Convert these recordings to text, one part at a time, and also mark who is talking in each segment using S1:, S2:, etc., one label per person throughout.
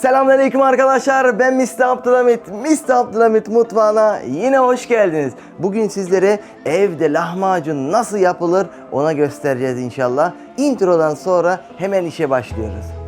S1: Selamünaleyküm arkadaşlar. Ben Mr. Abdülhamit. Mr. Abdülhamit mutfağına yine hoş geldiniz. Bugün sizlere evde lahmacun nasıl yapılır ona göstereceğiz inşallah. Introdan sonra hemen işe başlıyoruz.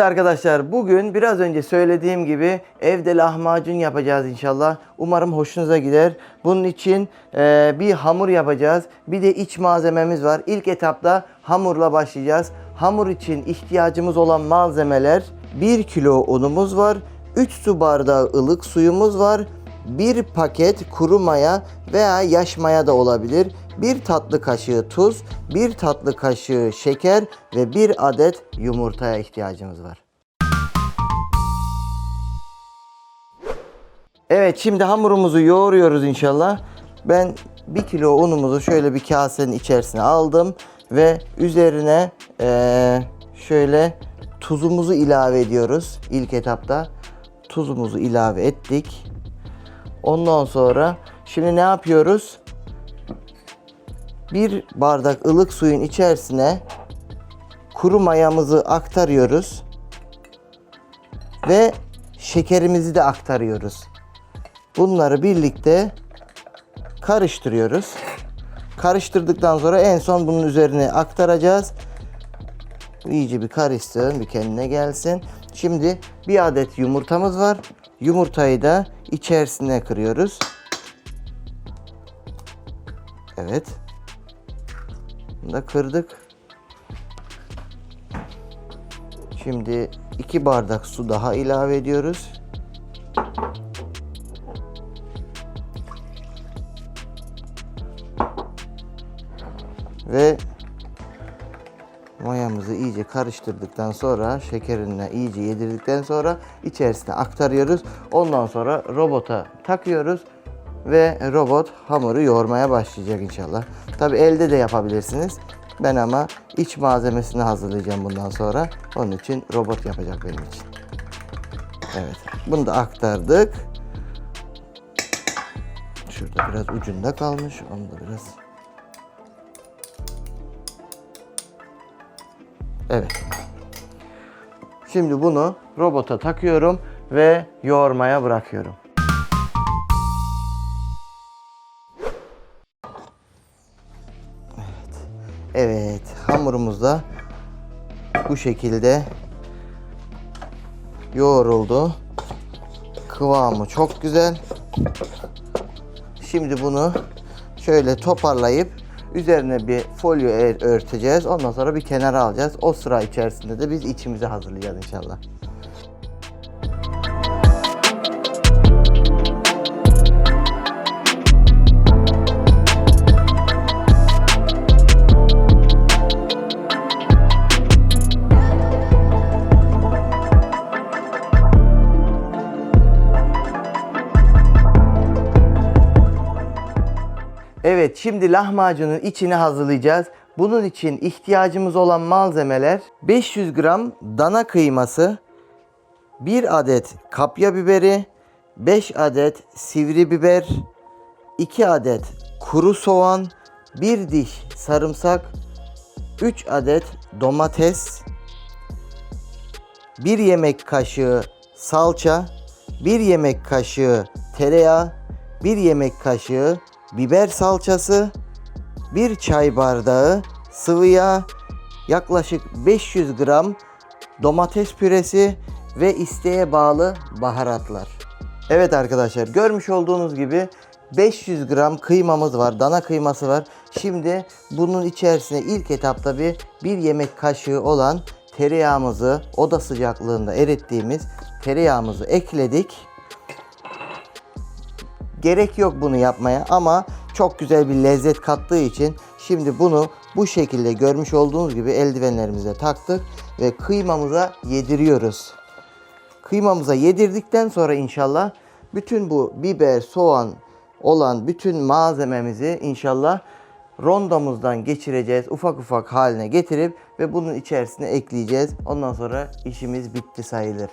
S1: Evet arkadaşlar bugün biraz önce söylediğim gibi evde lahmacun yapacağız inşallah. Umarım hoşunuza gider. Bunun için e, bir hamur yapacağız. Bir de iç malzememiz var. İlk etapta hamurla başlayacağız. Hamur için ihtiyacımız olan malzemeler 1 kilo unumuz var. 3 su bardağı ılık suyumuz var. 1 paket kuru maya veya yaş maya da olabilir. 1 tatlı kaşığı tuz, 1 tatlı kaşığı şeker ve 1 adet yumurtaya ihtiyacımız var. Evet şimdi hamurumuzu yoğuruyoruz inşallah. Ben 1 kilo unumuzu şöyle bir kasenin içerisine aldım ve üzerine eee, şöyle tuzumuzu ilave ediyoruz ilk etapta. Tuzumuzu ilave ettik. Ondan sonra şimdi ne yapıyoruz? Bir bardak ılık suyun içerisine kuru mayamızı aktarıyoruz ve şekerimizi de aktarıyoruz. Bunları birlikte karıştırıyoruz. Karıştırdıktan sonra en son bunun üzerine aktaracağız. İyice bir karışsın, bir kendine gelsin. Şimdi bir adet yumurtamız var. Yumurtayı da içerisine kırıyoruz. Evet. Bunu da kırdık. Şimdi iki bardak su daha ilave ediyoruz. Ve mayamızı iyice karıştırdıktan sonra şekerine iyice yedirdikten sonra içerisine aktarıyoruz. Ondan sonra robota takıyoruz ve robot hamuru yoğurmaya başlayacak inşallah. Tabi elde de yapabilirsiniz. Ben ama iç malzemesini hazırlayacağım bundan sonra. Onun için robot yapacak benim için. Evet. Bunu da aktardık. Şurada biraz ucunda kalmış. Onu da biraz Evet. Şimdi bunu robota takıyorum ve yoğurmaya bırakıyorum. Evet, hamurumuz da bu şekilde yoğruldu. Kıvamı çok güzel. Şimdi bunu şöyle toparlayıp üzerine bir folyo ör- örteceğiz. Ondan sonra bir kenara alacağız. O sıra içerisinde de biz içimizi hazırlayacağız inşallah. Evet, şimdi lahmacunun içini hazırlayacağız. Bunun için ihtiyacımız olan malzemeler 500 gram dana kıyması, 1 adet kapya biberi, 5 adet sivri biber, 2 adet kuru soğan, 1 diş sarımsak, 3 adet domates, 1 yemek kaşığı salça, 1 yemek kaşığı tereyağı, 1 yemek kaşığı biber salçası, 1 çay bardağı sıvı yağ, yaklaşık 500 gram domates püresi ve isteğe bağlı baharatlar. Evet arkadaşlar görmüş olduğunuz gibi 500 gram kıymamız var. Dana kıyması var. Şimdi bunun içerisine ilk etapta bir, bir yemek kaşığı olan tereyağımızı oda sıcaklığında erittiğimiz tereyağımızı ekledik. Gerek yok bunu yapmaya ama çok güzel bir lezzet kattığı için şimdi bunu bu şekilde görmüş olduğunuz gibi eldivenlerimize taktık ve kıymamıza yediriyoruz. Kıymamıza yedirdikten sonra inşallah bütün bu biber, soğan olan bütün malzememizi inşallah rondomuzdan geçireceğiz. Ufak ufak haline getirip ve bunun içerisine ekleyeceğiz. Ondan sonra işimiz bitti sayılır.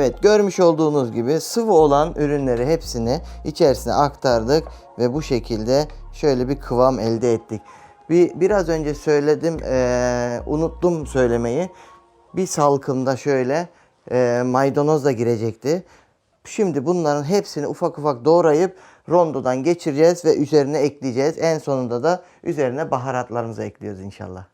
S1: Evet görmüş olduğunuz gibi sıvı olan ürünleri hepsini içerisine aktardık ve bu şekilde şöyle bir kıvam elde ettik. Bir, biraz önce söyledim eee, unuttum söylemeyi. Bir salkımda şöyle eee maydanoz da girecekti. Şimdi bunların hepsini ufak ufak doğrayıp rondodan geçireceğiz ve üzerine ekleyeceğiz. En sonunda da üzerine baharatlarımızı ekliyoruz inşallah.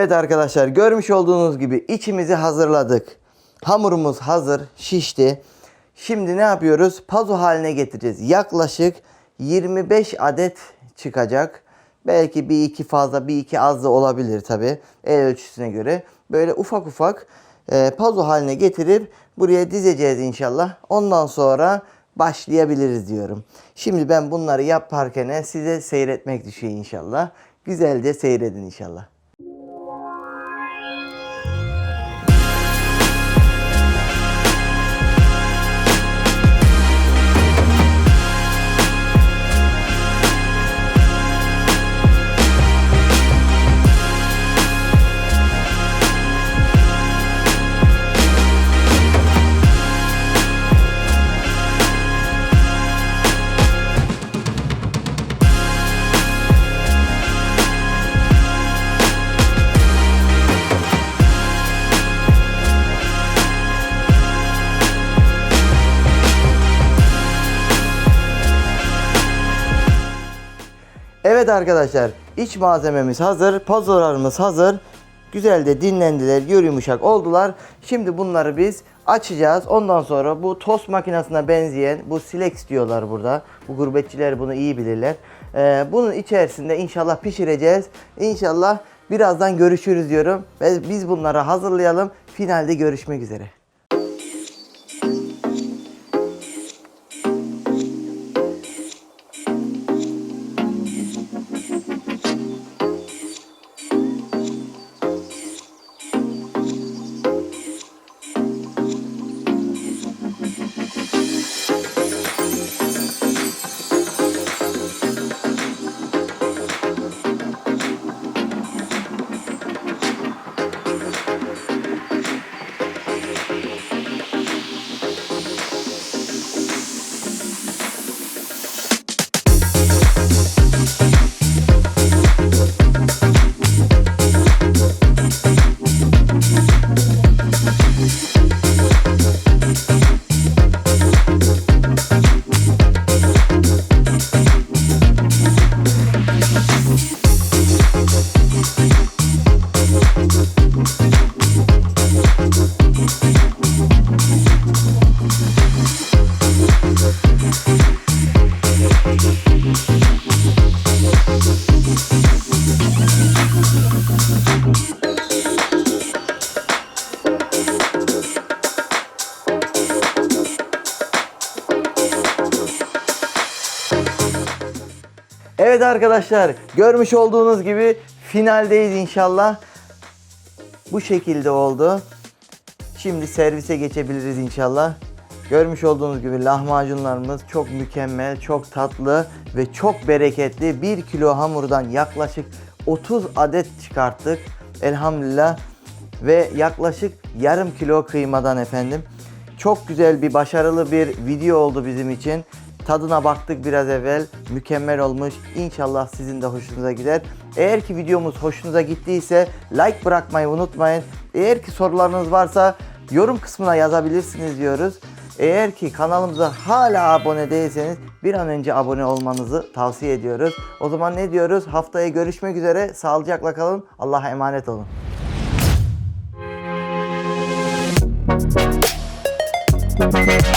S1: Evet arkadaşlar görmüş olduğunuz gibi içimizi hazırladık. Hamurumuz hazır, şişti. Şimdi ne yapıyoruz? Pazo haline getireceğiz. Yaklaşık 25 adet çıkacak. Belki bir iki fazla, bir iki az da olabilir tabi. El ölçüsüne göre. Böyle ufak ufak e, pazo haline getirip buraya dizeceğiz inşallah. Ondan sonra başlayabiliriz diyorum. Şimdi ben bunları yaparken size seyretmek düşüyor inşallah. Güzelce seyredin inşallah. Arkadaşlar iç malzememiz hazır. Pazolarımız hazır. Güzel de dinlendiler. Yumuşak oldular. Şimdi bunları biz açacağız. Ondan sonra bu tost makinesine benzeyen bu silex diyorlar burada. Bu gurbetçiler bunu iyi bilirler. Ee, bunun içerisinde inşallah pişireceğiz. İnşallah birazdan görüşürüz diyorum. Ve biz bunları hazırlayalım. Finalde görüşmek üzere. Evet arkadaşlar görmüş olduğunuz gibi finaldeyiz inşallah. Bu şekilde oldu. Şimdi servise geçebiliriz inşallah. Görmüş olduğunuz gibi lahmacunlarımız çok mükemmel, çok tatlı ve çok bereketli. 1 kilo hamurdan yaklaşık 30 adet çıkarttık. Elhamdülillah. Ve yaklaşık yarım kilo kıymadan efendim. Çok güzel bir başarılı bir video oldu bizim için. Tadına baktık biraz evvel. Mükemmel olmuş. İnşallah sizin de hoşunuza gider. Eğer ki videomuz hoşunuza gittiyse like bırakmayı unutmayın. Eğer ki sorularınız varsa yorum kısmına yazabilirsiniz diyoruz. Eğer ki kanalımıza hala abone değilseniz bir an önce abone olmanızı tavsiye ediyoruz. O zaman ne diyoruz? Haftaya görüşmek üzere. Sağlıcakla kalın. Allah'a emanet olun.
S2: Thank you.